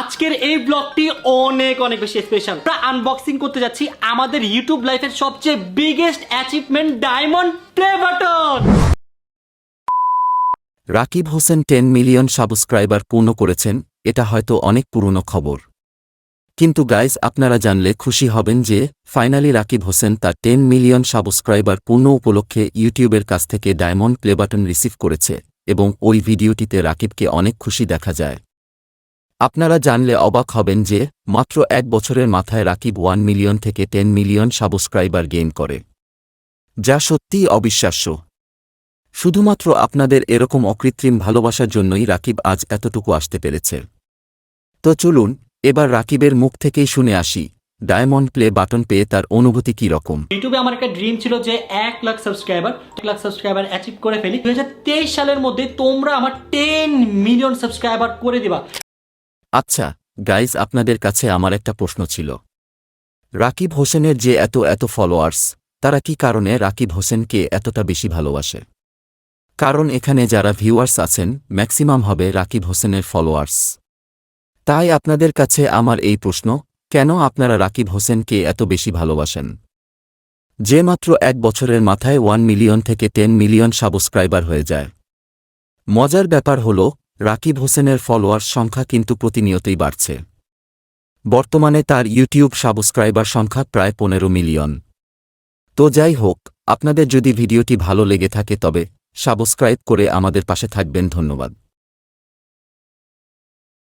আজকের এই ব্লগটি অনেক অনেক বেশি স্পেশাল আমরা আনবক্সিং করতে যাচ্ছি আমাদের ইউটিউব লাইফের সবচেয়ে biggest achievement diamond play button Rakib Hossain ten million subscriber পূর্ণ করেছেন, এটা হয়তো অনেক পুরনো খবর। কিন্তু গাইজ আপনারা জানলে খুশি হবেন যে ফাইনালি রাকিব হোসেন তার টেন মিলিয়ন সাবস্ক্রাইবার পূর্ণ উপলক্ষে ইউটিউবের কাছ থেকে ডায়মন্ড প্লে বাটন রিসিভ করেছে, এবং ওই ভিডিওটিতে রাকিবকে অনেক খুশি দেখা যায়। আপনারা জানলে অবাক হবেন যে, মাত্র এক বছরের মাথায় রাকিব ওয়ান মিলিয়ন থেকে টেন মিলিয়ন সাবস্ক্রাইবার গেইন করে। যা সত্যিই অবিশ্বাস্য। শুধুমাত্র আপনাদের এরকম অকৃত্রিম ভালোবাসার জন্যই রাকিব আজ এতটুকু আসতে পেরেছে। তো চলুন, এবার রাকিবের মুখ থেকেই শুনে আসি, ডায়মন্ড প্লে বাটন পেয়ে তার অনুভূতি কি রকম। ইউটিউবে আমার একটা ড্রিম ছিল যে এক লাখ সাবস্ক্রাইবার এক লাখ সাবস্ক্রাইবার অ্যাচিভ করে ফেলি। দুই সালের মধ্যে তোমরা আমার টেন মিলিয়ন সাবস্ক্রাইবার করে দিবা। আচ্ছা গাইজ আপনাদের কাছে আমার একটা প্রশ্ন ছিল। রাকিব হোসেনের যে এত এত ফলোয়ার্স তারা কি কারণে রাকিব হোসেনকে এতটা বেশি ভালোবাসে? কারণ এখানে যারা ভিউয়ার্স আছেন ম্যাক্সিমাম হবে রাকিব হোসেনের ফলোয়ার্স তাই আপনাদের কাছে আমার এই প্রশ্ন, কেন আপনারা রাকিব হোসেনকে এত বেশি ভালোবাসেন? যে মাত্র এক বছরের মাথায় ওয়ান মিলিয়ন থেকে টেন মিলিয়ন সাবস্ক্রাইবার হয়ে যায়। মজার ব্যাপার হল রাকিব হোসেনের ফলোয়ার সংখ্যা কিন্তু প্রতিনিয়তই বাড়ছে। বর্তমানে তার ইউটিউব সাবস্ক্রাইবার সংখ্যা প্রায় পনেরো মিলিয়ন। তো যাই হোক, আপনাদের যদি ভিডিওটি ভালো লেগে থাকে তবে সাবস্ক্রাইব করে আমাদের পাশে থাকবেন, ধন্যবাদ।